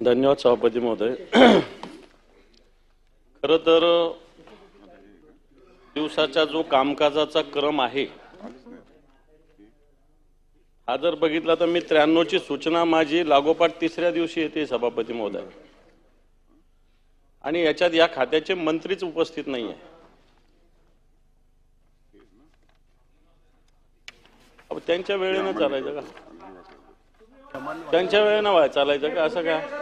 धन्यवाद सभापती महोदय. खर तर दिवसाचा जो कामकाजाचा क्रम आहे हा जर बघितला तर मी त्र्याण्णवची सूचना माझी लागोपाठ तिसऱ्या दिवशी येते सभापती महोदय. आणि याच्यात या खात्याचे मंत्रीच उपस्थित नाही आहे त्यांच्या वेळेनं चालायचं का? त्यांच्या वेळेनं व्हाय चालायचं का? असं काय?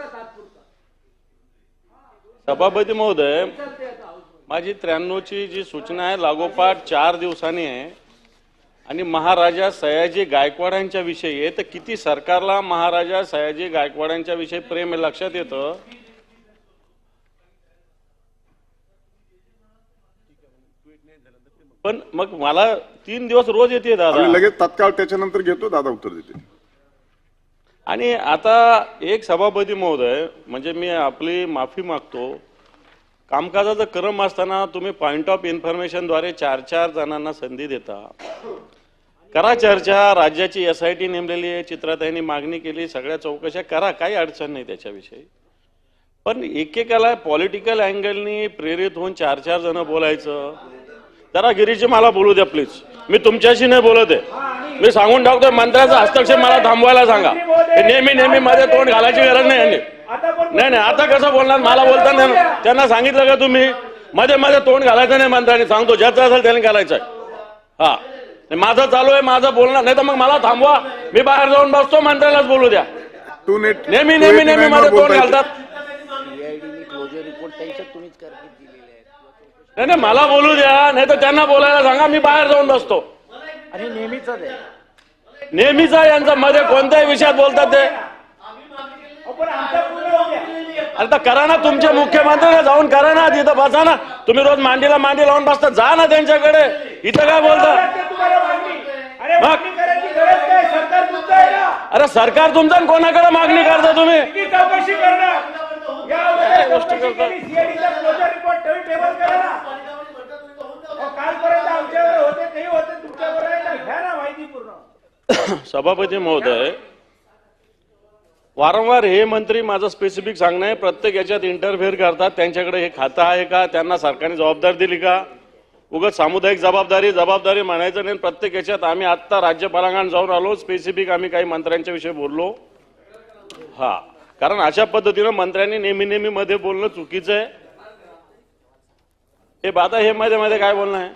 सभापती महोदय माझी त्र्याण्णवची जी सूचना आहे लागोपाठ चार दिवसांनी आहे. आणि महाराजा सयाजी गायकवाडांच्या विषयी आहे. तर किती सरकारला महाराजा सयाजी गायकवाडांच्या विषयी प्रेम हे लक्षात येतं? पण मग मला तीन दिवस रोज येते दादा. लगेच तत्काळ त्याच्यानंतर घेतो दादा उत्तर देते आणि आता एक सभापती महोदय म्हणजे मी आपली माफी मागतो कामकाजाचा क्रम असताना तुम्ही पॉइंट ऑफ इन्फॉर्मेशनद्वारे चार चार जणांना संधी देता. करा चर्चा राज्याची एस आय टी नेमलेली आहे चित्राताईंनी मागणी केली सगळ्या चौकशा करा काही अडचण नाही त्याच्याविषयी. पण एकेकाला पॉलिटिकल अँगलनी प्रेरित होऊन चार चार जण बोलायचं. जरा गिरीजी मला बोलू द्या प्लीज मी तुमच्याशी नाही बोलत आहे. मी सांगून टाकतोय मंत्र्याचा हस्तक्षेप मला थांबवायला सांगा. नेहमी नेहमी मध्ये तोंड घालायची गरज नाही यांनी. नाही नाही आता कसं बोलणार? मला बोलताना त्यांना सांगितलं का तुम्ही? मध्ये मध्ये तोंड घालायचं नाही मंत्र्यांनी. सांगतो ज्याचं असेल त्याने घालायचं हा. माझं चालू आहे माझं बोलणार. नाही तर मग मला थांबवा. मी बाहेर जाऊन बसतो मंत्र्यालाच बोलू द्या. नेहमी नेहमी नेहमी मध्ये तोंड घालतात. नाही नाही मला बोलू द्या. नाही तर त्यांना बोलायला सांगा. मी बाहेर जाऊन बसतो. आणि नेहमीच आहे नेहमीचा यांचा. मध्ये कोणत्याही विषयात बोलतात ते. आता करा ना तुमचे मुख्यमंत्री जाऊन करा ना. तिथं बसा ना. तुम्ही रोज मांडीला मांडी लावून बसता. जा ना त्यांच्याकडे. इथं काय बोलता? अरे मग? सरकार तुमचं आहे ना. अरे सरकार तुमचं आणि कोणाकडे मागणी करता तुम्ही? चौकशी करणार? या अगोदर चौकशी केली सीआयडीचा क्लोजर रिपोर्ट ठेवी टेबल करा ना अहो, कालपर्यंत आमच्यावर होते काही होते तुमच्यावर आहे ना घ्या ना माहिती पूर्ण सभापती महोदय वारंवार हे मंत्री माझं स्पेसिफिक सांगणं आहे प्रत्येक याच्यात इंटरफेअर करतात. त्यांच्याकडे हे खातं आहे का? त्यांना सरकारने जबाबदारी दिली का? उगाच सामुदायिक जबाबदारी जबाबदारी म्हणायचं नाही. प्रत्येक याच्यात आम्ही आत्ता राज्यपालांकडे जाऊन आलो. स्पेसिफिक आम्ही काही मंत्र्यांच्या विषयी बोललो. हा. कारण अशा पद्धतीनं मंत्र्यांनी नेहमी नेहमी मध्ये बोलणं चुकीचं आहे. हे बाधा हे मध्ये मध्ये काय बोलणं आहे?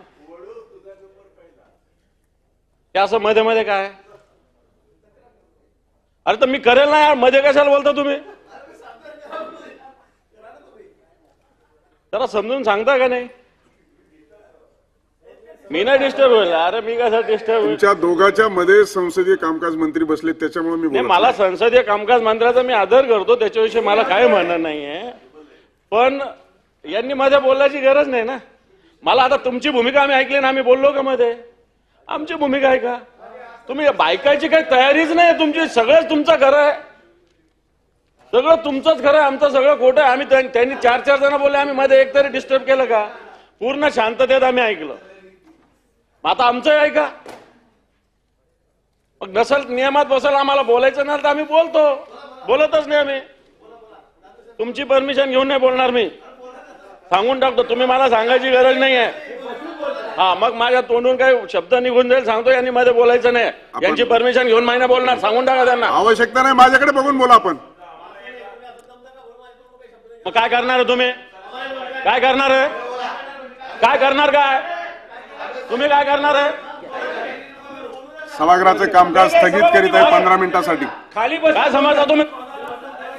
असं मध्ये मध्ये काय अरे तर मी करेल ना यारमध्ये कशाला बोलता तुम्ही? जरा समजून सांगता का नाही? मी नाही डिस्टर्ब होईल. अरे मी कसा डिस्टर्ब होईल? तुमच्या दोघांच्या मध्ये संसदीय कामकाज मंत्री बसले त्याच्यामुळे मी नाही बोलत मला संसदीय कामकाज मंत्र्याचा मी आदर करतो त्याच्याविषयी मला काय म्हणणं नाहीये. पण यांनी मध्ये बोलायची गरज नाही ना. मला आता तुमची भूमिका आम्ही ऐकली ना आम्ही बोललो का मध्ये? आमची भूमिका आहे का? तुम्ही बायकाची काही तयारीच नाही तुमची सगळंच तुमचं घर आहे. सगळं तुमचंच घर आहे आमचं सगळं खोटं आहे. आम्ही त्यां- त्यांनी चार चार जण बोलले आम्ही मध्ये एक तरी डिस्टर्ब केलं का? पूर्ण शांततेत आम्ही ऐकलं. मग आता आमचं ऐका मग नसल नियमात बसल आम्हाला बोलायचं नाही तर आम्ही बोलतो. बोलतच नाही आम्ही. तुमची परमिशन घेऊन नाही बोलणार मी. सांगून टाकतो तुम्ही मला सांगायची गरज नाही आहे हा मग माझ्या तोंडून काही शब्द निघून जाईल सांगतो यांनी मध्ये बोलायचं नाही. यांची परमिशन घेऊन महिना बोलणार सांगून टाका त्यांना. आवश्यकता नाही माझ्याकडे बघून बोला आपण. मग काय करणार तुम्ही? काय करणार आहे? काय करणार काय? तुम्ही काय करणार आहे? सभागृहाचे कामकाज स्थगित करीत आहे पंधरा मिनिटासाठी. खाली काय समजता तुम्ही